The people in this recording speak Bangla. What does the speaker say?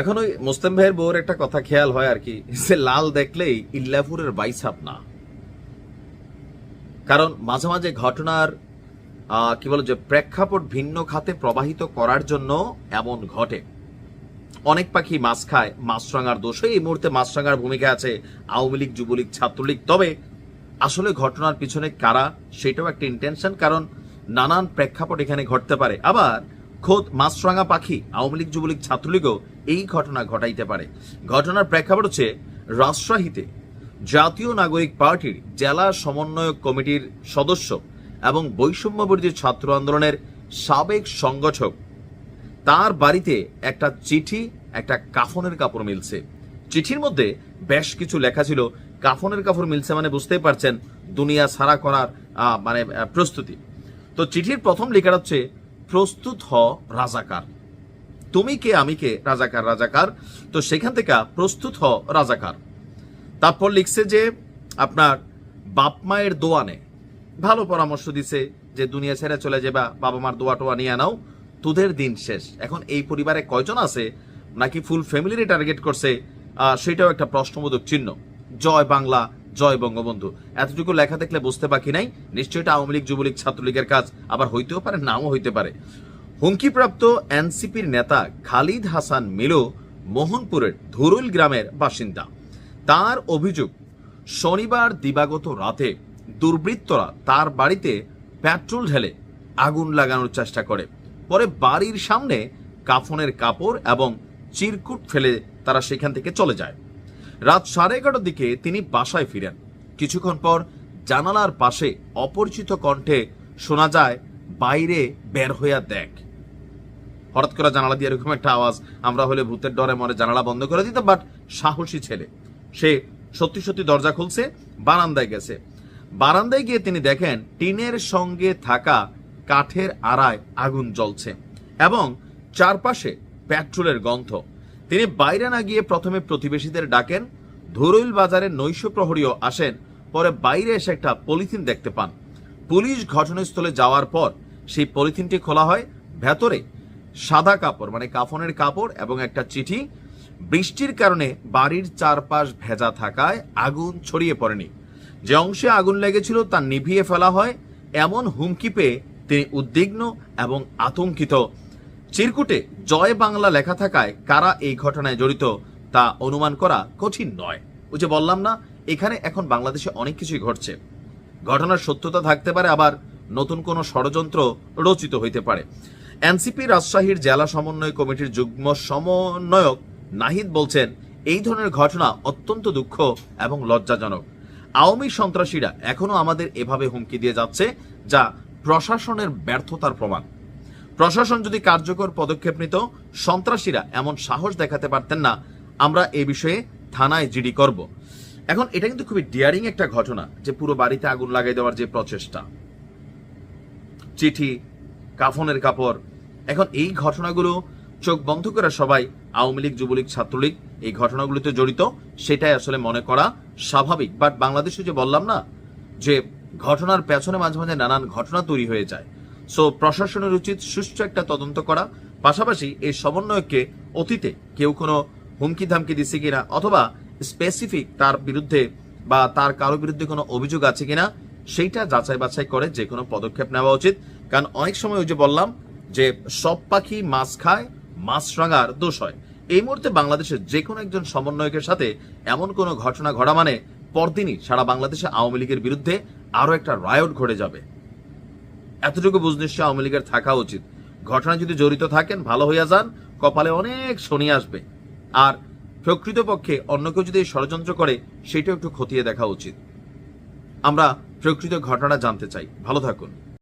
এখন ওই মুসলিম ভাইয়ের বউর একটা কথা খেয়াল হয় আর কি। সে লাল দেখলেই ইল্লাপুরের বাইসাপ না। কারণ মাঝে মাঝে ঘটনার কি বলে যে প্রেক্ষাপট ভিন্ন খাতে প্রবাহিত করার জন্য এমন ঘটে। অনেক পাখি মাছ খায় মাছরাঙার দোষে। এই মুহূর্তে মাছরাঙার ভূমিকা আছে আওয়ামী লীগ, যুবলীগ, ছাত্রলীগ। তবে আসলে ঘটনার পিছনে কারা, সেটাও একটা ইন্টেনশন কারণ নানান প্রেক্ষাপট এখানে ঘটতে পারে। আবার খোদ মাছরাঙা পাখি আওয়ামী লীগ, যুবলীগ, ছাত্রলীগও এই ঘটনা ঘটাইতে পারে। ঘটনার প্রেক্ষাপট হচ্ছে রাজশাহীতে জাতীয় নাগরিক পার্টির জেলা সমন্বয়ক কমিটির সদস্য এবং বৈষম্য বিরোধী ছাত্র আন্দোলনের সাবেক সংগঠক। তার বাড়িতে একটা চিঠি, একটা কাফনের কাপড় মিলছে। চিঠির মধ্যে বেশ কিছু লেখা ছিল, কাফনের কাপড় মিলছে মানে বুঝতেই পারছেন দুনিয়া সারা করার মানে প্রস্তুতি। তো চিঠির প্রথম লেখাটা হচ্ছে প্রস্তুত হ রাজাকার। তুমি কে, আমি কে? রাজাকার রাজাকার। তো সেখান থেকে প্রস্তুত হ রাজাকার। তারপর লিখছে যে, আপনার বাপ মায়ের দোয়া নে। ভালো পরামর্শ দিছে যে, দুনিয়া ছেড়ে চলে যাবা, বাবা মার দোয়া টোয়া নিয়ে আনাও তোদের দিন শেষ। এখন এই পরিবারে কয়জন আছে? নাকি ফুল ফ্যামিলিরে টার্গেট করছে? সেটাও একটা প্রশ্নবোধক চিহ্ন। জয় বাংলা জয় বঙ্গবন্ধু। এতটুকু লেখা দেখলে বুঝতে বাকি নাই। নিশ্চয়ই এটা আওয়ামী লীগ, যুবলীগ, ছাত্রলীগের কাজ। আবার হইতেও পারে, নাও হইতে পারে। হুমকিপ্রাপ্ত এনসিপির নেতা খালিদ হাসান মিলু মোহনপুরের ধুরুল গ্রামের বাসিন্দা। তার অভিযোগ, শনিবার দিবাগত রাতে দুর্বৃত্তরা তার বাড়িতে পেট্রোল ঢেলে আগুন লাগানোর চেষ্টা করে। পরে বাড়ির সামনে কাফনের কাপড় এবং চিরকুট ফেলে তারা সেখান থেকে চলে যায়। রাত সাড়ে এগারোটার দিকে তিনি বাসায় ফিরেন। কিছুক্ষণ পর জানালার পাশে অপরিচিত কণ্ঠে শোনা যায়, বাইরে বের হইয়া দেখ। হঠাৎ করে জানালা দিয়ে এরকম একটা আওয়াজ, আমরা হলে ভূতের ডরে মরে জানালা বন্ধ করে দিতাম বাট সাহসী ছেলে। সে সত্যি সত্যি দরজা খুলছে, বারান্দায় গেছে। বারান্দায় গিয়ে তিনি দেখেন, টিনের সঙ্গে থাকা কাঠের আড়ায় আগুন জ্বলছে এবং চারপাশে পেট্রোলের গন্ধ। তিনি বাইরে না গিয়ে প্রথমে প্রতিবেশীদের ডাকেন ধরুইল বাজারের নৈশ প্রহরীও আসেন, পরে বাইরে এসে একটা পলিথিন দেখতে পান। পুলিশ ঘটনাস্থলে যাওয়ার পর সেই পলিথিনটি খোলা হয়, ভেতরে সাদা কাপড় মানে কাফনের কাপড় এবং একটা চিঠি। বৃষ্টির কারণে বাড়ির চারপাশ ভেজা থাকায় আগুন ছড়িয়ে পড়েনি। যে অংশে আগুন লেগেছিল তা নিভিয়ে ফেলা হয়, এমন হুমকি পেয়ে তিনি উদ্বিগ্ন এবং আতঙ্কিত। চিরকুটে জয় বাংলা লেখা থাকায় কারা এই ঘটনায় জড়িত তা অনুমান করা কঠিন নয়। ওই যে বললাম না, এখানে এখন বাংলাদেশে অনেক কিছুই ঘটছে। ঘটনার সত্যতা থাকতে পারে, আবার নতুন কোনো ষড়যন্ত্র রচিত হইতে পারে। এনসিপি রাজশাহীর জেলা সমন্বয় কমিটির যুগ্ম সমন্বয়ক নাহিদ বলছেন, এই ধরনের ঘটনা অত্যন্ত দুঃখ এবং লজ্জাজনক। আওয়ামী সন্ত্রাসীরা এখনও আমাদের এভাবে হুমকি দিয়ে যাচ্ছে, যা প্রশাসনের ব্যর্থতার প্রমাণ। প্রশাসন যদি কার্যকর পদক্ষেপ নিত, সন্ত্রাসীরা এমন সাহস দেখাতে পারতেন না। আমরা এ বিষয়ে থানায় জিডি করব। এখন এটা কিন্তু খুবই ডিয়ারিং একটা ঘটনা যে পুরো বাড়িতে আগুন লাগাই দেওয়ার যে প্রচেষ্টা। চিঠি, কাফনের কাপড়, এখন এই ঘটনাগুলো চোখ বন্ধ করে সবাই আওয়ামী লীগ, যুবলীগ, ছাত্রলীগ এই ঘটনাগুলোতে জড়িত, সেটাই আসলে মনে করা স্বাভাবিক। বাট বাংলাদেশে যে বললাম না, যে ঘটনার পেছনে মাঝে মাঝে নানান ঘটনা তৈরি হয়ে যায়। সো প্রশাসনের উচিত সুষ্ঠু একটা তদন্ত করা। পাশাপাশি এই সমন্বয়কে অতীতে কেউ কোনো হুমকি ধামকি দিচ্ছে কিনা অথবা স্পেসিফিক তার বিরুদ্ধে বা তার কারও বিরুদ্ধে কোনো অভিযোগ আছে কিনা, সেইটা যাচাই বাছাই করে যে কোনো পদক্ষেপ নেওয়া উচিত। কারণ অনেক সময় ওই যে বললাম যে সব পাখি মাছ খায়, মাছ রাঙার দোষ হয়। এই মুহূর্তে বাংলাদেশের যে কোনো একজন সমন্বয়কের সাথে এমন কোনো ঘটনা ঘটা মানে পরদিনই সারা বাংলাদেশে আওয়ামী লীগের বিরুদ্ধে আরও একটা রায়ট ঘটে যাবে। এতটুকু বুঝ নিশ্চয় আওয়ামী লীগের থাকা উচিত। ঘটনায় যদি জড়িত থাকেন, ভালো হইয়া যান, কপালে অনেক শনি আসবে। আর প্রকৃতপক্ষে অন্য কেউ যদি ষড়যন্ত্র করে, সেটাও একটু খতিয়ে দেখা উচিত। আমরা প্রকৃত ঘটনা জানতে চাই। ভালো থাকুন।